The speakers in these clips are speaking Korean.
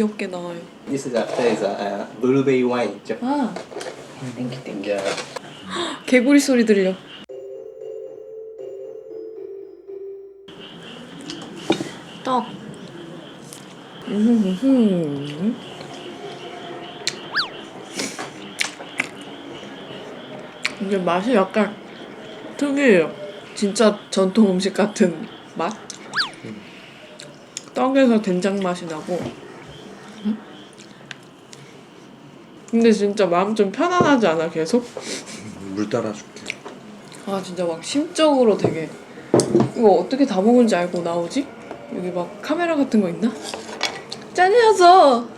귀엽게 나와요. This is after is a uh, blueberry wine. Jap- 아, 땡큐 땡큐. Yeah. 개구리 소리 들려. 떡. 음. 이게 맛이 약간 특이해요. 진짜 전통 음식 같은 맛? 떡에서 된장 맛이 나고. 음? 근데 진짜 마음 좀 편안하지 않아 계속? 물 따라줄게. 아 진짜 막 심적으로 되게 이거 어떻게 다 먹은지 알고 나오지? 여기 막 카메라 같은 거 있나? 짠이어서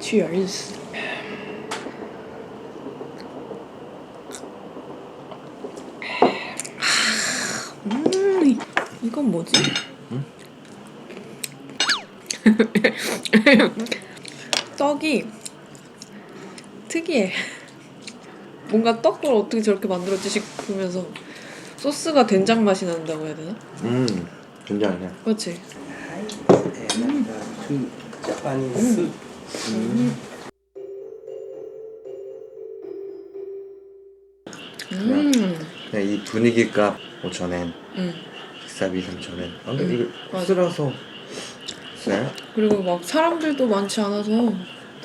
Cheers 음 이- 이건 뭐지? 떡이 특이해 뭔가 떡을 어떻게 저렇게 만들었지 싶으면서 소스가 된장 맛이 난다고 해야 되나? 음, 된장이네. 그렇지. Japanese soup. 음. 그냥 이 분위기값 5천엔, 음. 식사비 3천엔. 아, 근데 음, 이거 맞아. 쓰라서 네? 그리고 막 사람들도 많지 않아서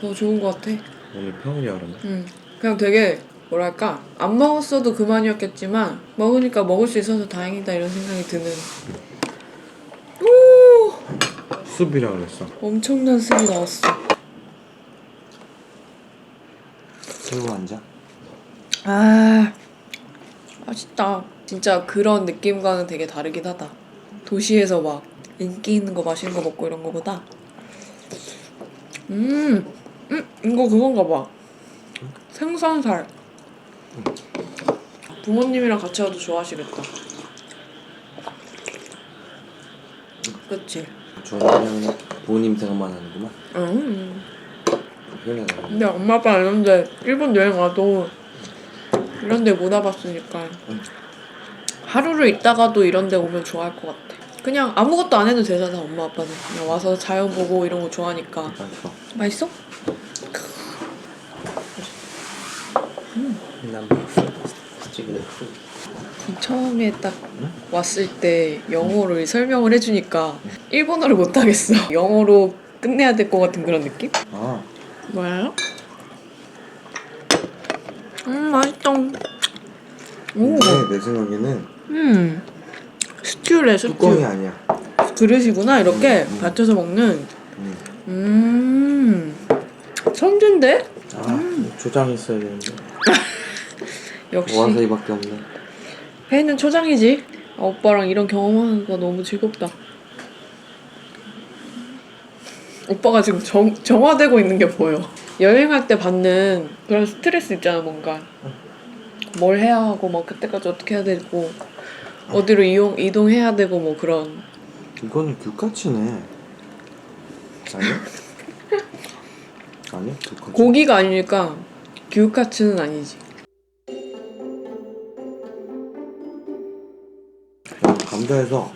더 좋은 것 같아. 오늘 평일이야 그러면. 음. 그냥 되게 뭐랄까 안 먹었어도 그만이었겠지만 먹으니까 먹을 수 있어서 다행이다 이런 생각이 드는. 오 숲이라 그랬어. 엄청난 스이 나왔어. 한 잔. 아 맛있다. 진짜 그런 느낌과는 되게 다르긴 하다. 도시에서 막 인기 있는 거 맛있는 거 먹고 이런 거보다 음, 음 이거 그건가 봐. 생선살. 부모님이랑 같이 와도 좋아하시겠다. 그치? 저는 그냥 부모님 생각만 하는구만. 음. 편하다. 근데 엄마 아빠 이런데 일본 여행 와도 이런데 못 와봤으니까 하루를 있다가도 이런데 오면 좋아할 것 같아. 그냥 아무것도 안 해도 되잖아 엄마 아빠는 그냥 와서 자연 보고 이런 거 좋아하니까 맛있어. 맛있어? Food. 처음에 딱 왔을 때 영어로 설명을 해주니까 일본어를 못 하겠어. 영어로 끝내야 될 것 같은 그런 느낌? 아, 뭐예요? 음 맛있다. 오. 근데 내 생각에는 음 스튜래 스튜 뚜껑이 아니야. 그릇이구나 이렇게 음, 음. 받쳐서 먹는. 음. 음. 천재인데? 아, 초장 있어야 되는데. 역시. 와사비밖에 없네. 회는 초장이지? 아, 오빠랑 이런 경험하는 거 너무 즐겁다. 오빠가 지금 정, 정화되고 있는 게 보여. 여행할 때 받는 그런 스트레스 있잖아 뭔가. 뭘 해야 하고 뭐 그때까지 어떻게 해야 되고 어디로 이용, 이동해야 되고 뭐 그런 이거는 규카치네. 아니야? 아니야? 규카치. 고기가 아니니까 규카츠는 아니지 난 감자에서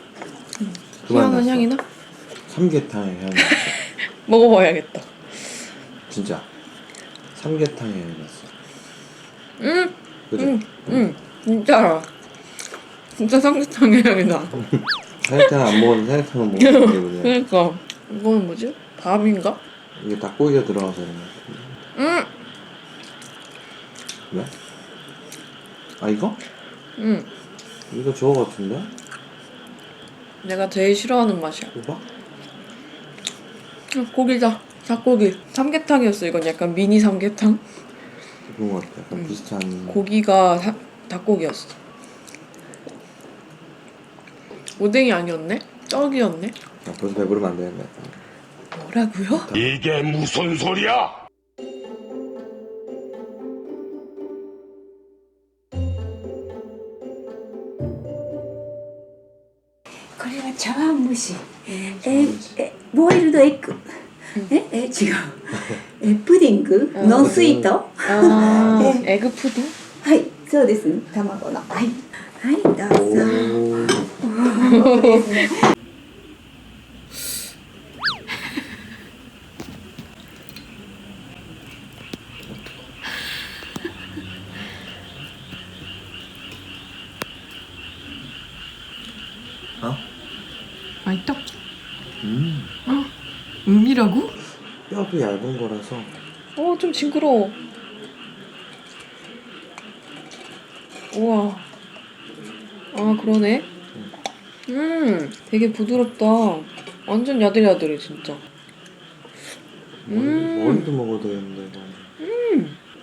희한한 났어. 향이 나? 삼계탕의 향이 났어. 먹어봐야겠다 진짜. 삼계탕의 향이 났어. 응 그죠? 응, 응, 진짜 진짜 삼계탕의 향이 나. 삼계탕 안 먹었는데 삼계탕은 먹었기 때문에 그러니까 이거는 뭐지? 밥인가? 이게 닭고기가 들어가서 그런 거야. 응, 왜? 아 이거? 응. 이거 저거 같은데? 내가 제일 싫어하는 맛이야. 이거? 응, 고기다. 닭고기. 삼계탕이었어. 이건 약간 미니 삼계탕. 그런 거 같아. 약간 음. 비슷한. 고기가 사, 닭고기였어. 오뎅이 아니었네? 떡이었네? 아, 벌써 배부르면 안 되는데. 뭐라고요? 이게 무슨 소리야?これは茶碗蒸し。え、え、ボイルドエッグ。え、え、違う。え、プディング、うんノンスイート。 아, 네. 에그 푸딩? はい、そうです。卵の。はい。はい、どうぞ。 어? 맛있다? 음. 어? 음이라고? 뼈도 얇은 거라서. 어, 좀 징그러워. 우와. 아, 그러네. 음, 되게 부드럽다. 완전 야들야들해, 진짜. 음. 머리도 먹어도 되는데 이거.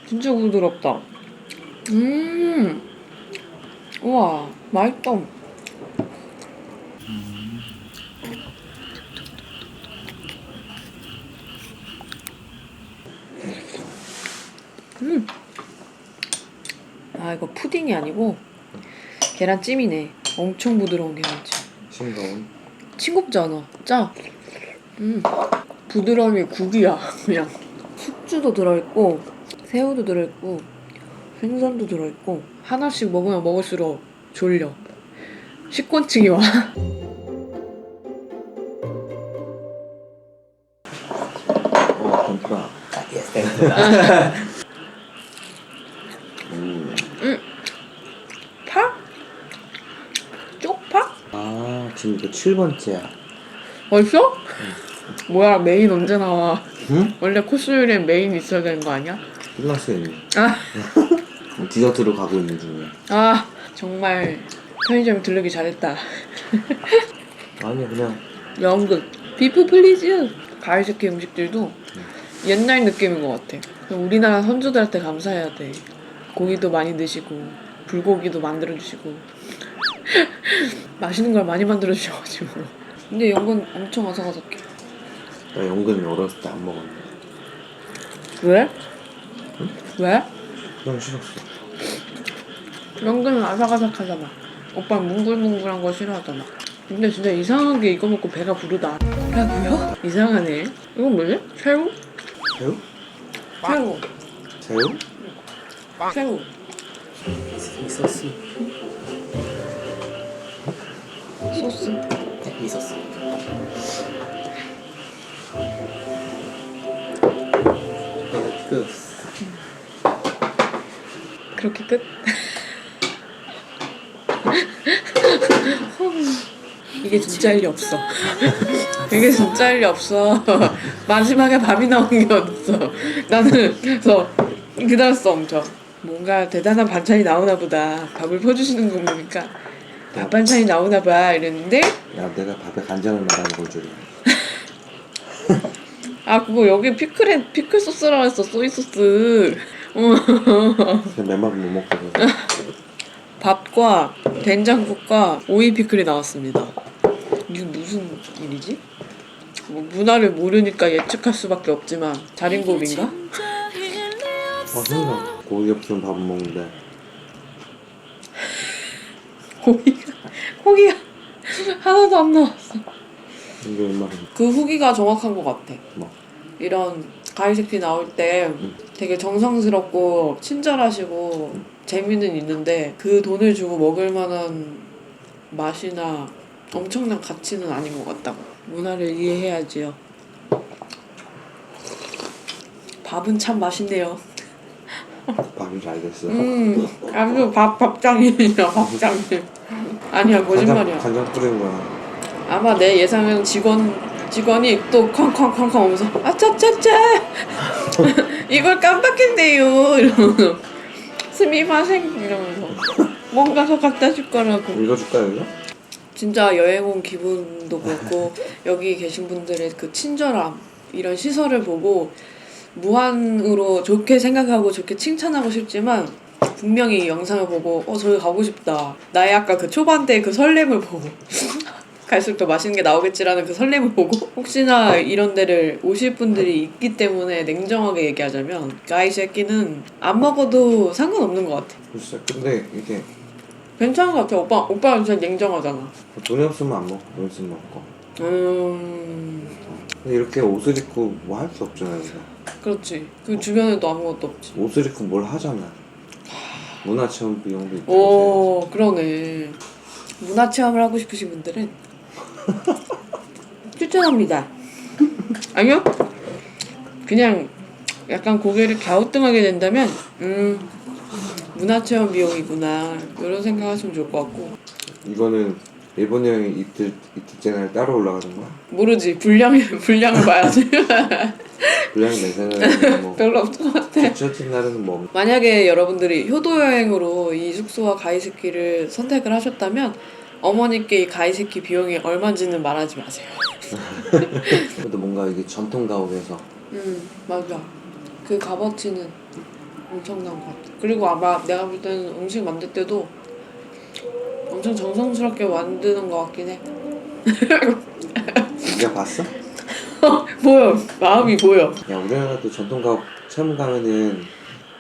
진짜 부드럽다. 음. 우와, 맛있다. 음. 아, 이거 푸딩이 아니고 계란찜이네. 엄청 부드러운 계란찜. 싱거운 싱겁지 않아. 짜. 음. 부드러움이 국이야. 그냥. 숙주도 들어있고, 새우도 들어있고, 생선도 들어있고, 하나씩 먹으면 먹을수록 졸려. 식곤증이 와. 어 지금 이거 7번째야 벌써? 뭐야, 메인 언제 나와? 응? 원래 코스 요리엔 메인 있어야 되는 거 아니야? 끝났어 이미 아, 디저트로 가고 있는 중이야 아, 정말 편의점 들르기 잘했다. 아니 그냥 연극. 비프 플리즈. 가이즈키 음식들도 옛날 느낌인 것 같아. 우리나라 선조들한테 감사해야 돼. 고기도 많이 드시고 불고기도 만들어 주시고 맛있는 걸 많이 만들어 주셔가지고. 근데 연근 엄청 아삭아삭해. 나 연근을 어렸을 때 안 먹었는데 왜? 왜? 그냥 싫었어 연근은 아삭아삭하잖아. 오빠 뭉글뭉글한 거 싫어하잖아. 근데 진짜 이상하게 이거 먹고 배가 부르다. 라고요? 이상하네. 이건 뭐지? 새우? 새우? 새우. 새우? 새우. Soup. 소스. Soup. And good. 그렇게 끝? 이게 진짜 일이 없어. 이게 진짜 일이 없어. 마지막에 밥이 나온 게 어딨어. 나는 그래서 기다렸어 엄청. 뭔가 대단한 반찬이 나오나 보다. 밥을 퍼주시는 거 보니까 밥 반찬이 나오나 봐 이랬는데 야 내가 밥에 간장을 말하는 걸 줄이야 아 그거 여기 피클에 피클 소스라고 했어 소이 소스. 어. 맨밥은 못 먹거든 밥과 된장국과 오이 피클이 나왔습니다. 이게 무슨 일이지? 뭐 문화를 모르니까 예측할 수밖에 없지만 자린고비인가? 아 생각 고기 없으면 밥못 먹는데 고기가 고기가 하나도 안 나왔어. 이게 그 후기가 정확한 것 같아. 뭐? 이런 가이세피 나올 때 되게 정성스럽고 친절하시고 재미는 있는데 그 돈을 주고 먹을 만한 맛이나 엄청난 가치는 아닌 것 같다고. 문화를 이해해야지요. 밥은 참 맛있네요. 밥이 잘 됐어 음, 아주 밥 밥장이야 밥장이. 아니야 거짓말이야. 간장, 뿌린 거야. 아마 내 예상은 직원 직원이 또 쾅쾅쾅쾅 오면서 아차차차. 이걸 깜빡했네요. 이러면서 스미마생. 이러면서 뭔가 더 갖다 줄 거라고. 읽어줄까 여기서? 진짜 여행 온 기분도 그렇고 여기 계신 분들의 그 친절함 이런 시설을 보고 무한으로 좋게 생각하고 좋게 칭찬하고 싶지만 분명히 이 영상을 보고 어 저기 가고 싶다. 나의 아까 그 초반 때그 설렘을 보고. 갈수록 더 맛있는 게 나오겠지라는 그 설렘을 보고. 혹시나 이런 데를 오실 분들이 있기 때문에 냉정하게 얘기하자면 가이쉐끼는 안 먹어도 상관없는 것 같아. 글쎄 근데 이게 괜찮은 것 같아. 오빠 오빠는 진짜 냉정하잖아. 돈이 없으면 안 먹고 돈 있으면 먹고. 음. 근데 이렇게 옷을 입고 뭐 할 수 없잖아요. 그렇지. 그 주변에도 아무것도 없지. 옷을 입고 뭘 하잖아 문화 체험 비용도 있고 오, 그러네. 문화 체험을 하고 싶으신 분들은 추천합니다. 아니요? 그냥 약간 고개를 갸우뚱하게 된다면, 음, 문화 체험 비용이구나. 이런 생각하시면 좋을 것 같고. 이거는 일본 여행 이틀 이틀째 날 따로 올라가는 거야? 모르지 분량 분량을 봐야지 분량이 내 생각에는 뭐 별로 없을 것 같아. 첫째 날은 뭐 만약에 여러분들이 효도 여행으로 이 숙소와 가이세키를 선택을 하셨다면 어머니께 이 가이세키 비용이 얼마인지는 말하지 마세요. 그래도 뭔가 이게 전통 가옥에서. 음 맞아. 그 값어치는 엄청난 것 같아. 그리고 아마 내가 볼 때는 음식 만들 때도 엄청 정성스럽게 만드는 것 같긴 해. 네가 봤어? 보여 마음이 보여 야 우리나라도 전통 가옥 처음 가면은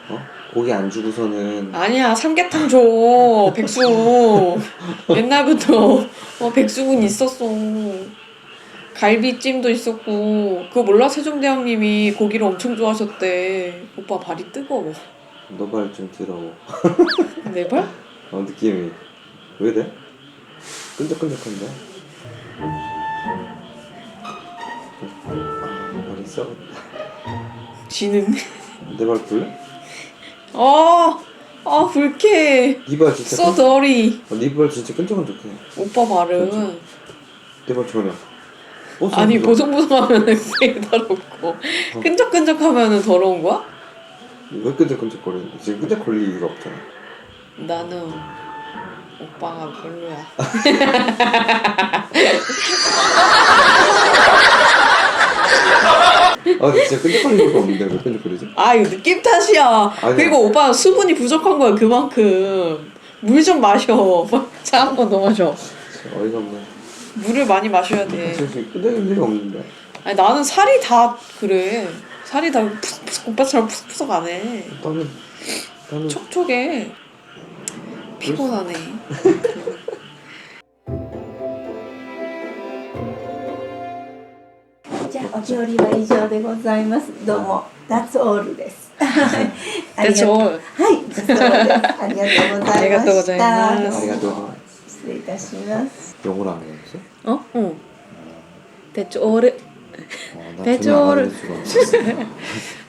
어? 고기 안 주고서는 아니야 삼계탕 줘 백수. 옛날부터. 어, 백숙은 있었어. 갈비찜도 있었고. 그거 몰라? 세종대왕님이 고기를 엄청 좋아하셨대. 오빠 발이 뜨거워. 너발좀 들어 내 발? 어 느낌이. 왜 이래? 끈적끈적한데? 아 썩었다 지는. 내발 볼래? 아, 아 불쾌해 네발 진짜 dirty. 끈... 어, 네발 진짜 끈적끈적해. 오빠 발은. 내발 전혀. 아니 보송보송하면 꽤 더럽고. 끈적끈적하면 더러운 거야? 왜 끈적끈적거리는데? 지금 끈적거릴 이유가 없잖아. 나는 오빠가 별로야 아 진짜 끈적거리는 것도 없는데 왜 끈적거리지? 아 이거 느낌 탓이야. 아니야. 그리고 오빠 수분이 부족한 거야 그만큼. 물 좀 마셔. 작은 거더 마셔. 진짜 어이가 없네. 물을 많이 마셔야 돼. 사실 끈적인 일이 없는데. 아니 나는 살이 다 그래. 살이 다 푸석푸석 오빠처럼 푸석푸석 안 해. 나는 나는 촉촉해. 피곤하네 じゃあお料理は以上でございますどうも That's all ですありが That's とう all はい That's all ですありがとうございましたありがとうございます 아리가또 失礼いたします 영어로 안 해봤어? 어? 응 대초오르 어, 나 배추를- 전혀 알아볼 수가 없었어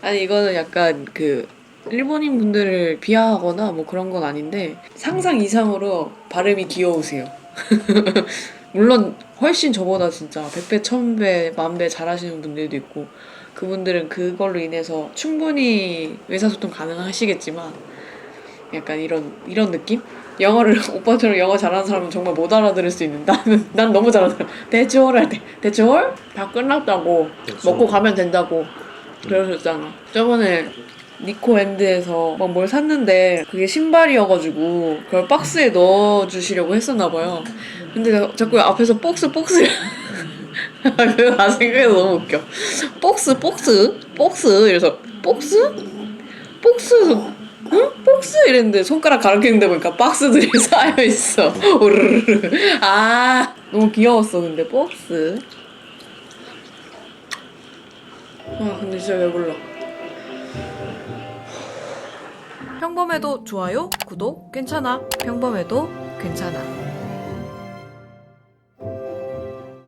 아니 이거는 약간 그 일본인 분들을 비하하거나 뭐 그런 건 아닌데 상상 이상으로 발음이 귀여우세요. 물론 훨씬 저보다 진짜 100배, 1000배, 만배 잘하시는 분들도 있고 그분들은 그걸로 인해서 충분히 의사소통 가능하시겠지만 약간 이런 이런 느낌? 영어를 오빠처럼 영어 잘하는 사람은 정말 못 알아들을 수 있는 나는 난 너무 잘 알아들어 대추월 할때 대추월 다 끝났다고. 대추월. 먹고 가면 된다고. 그러셨잖아. 저번에 니코엔드에서 막 뭘 샀는데 그게 신발이어가지고 그걸 박스에 넣어주시려고 했었나 봐요 근데 자- 자꾸 앞에서 복스 복스 그거 나 생각해도 너무 웃겨 복스 복스 복스 이래서 복스? 복스 응? 복스 이랬는데 손가락 가리키는데 보니까 박스들이 쌓여 있어. 오르르르. 아 너무 귀여웠어 근데 복스. 아 근데 진짜 왜 불러? 평범해도 좋아요, 구독 괜찮아. 평범해도 괜찮아.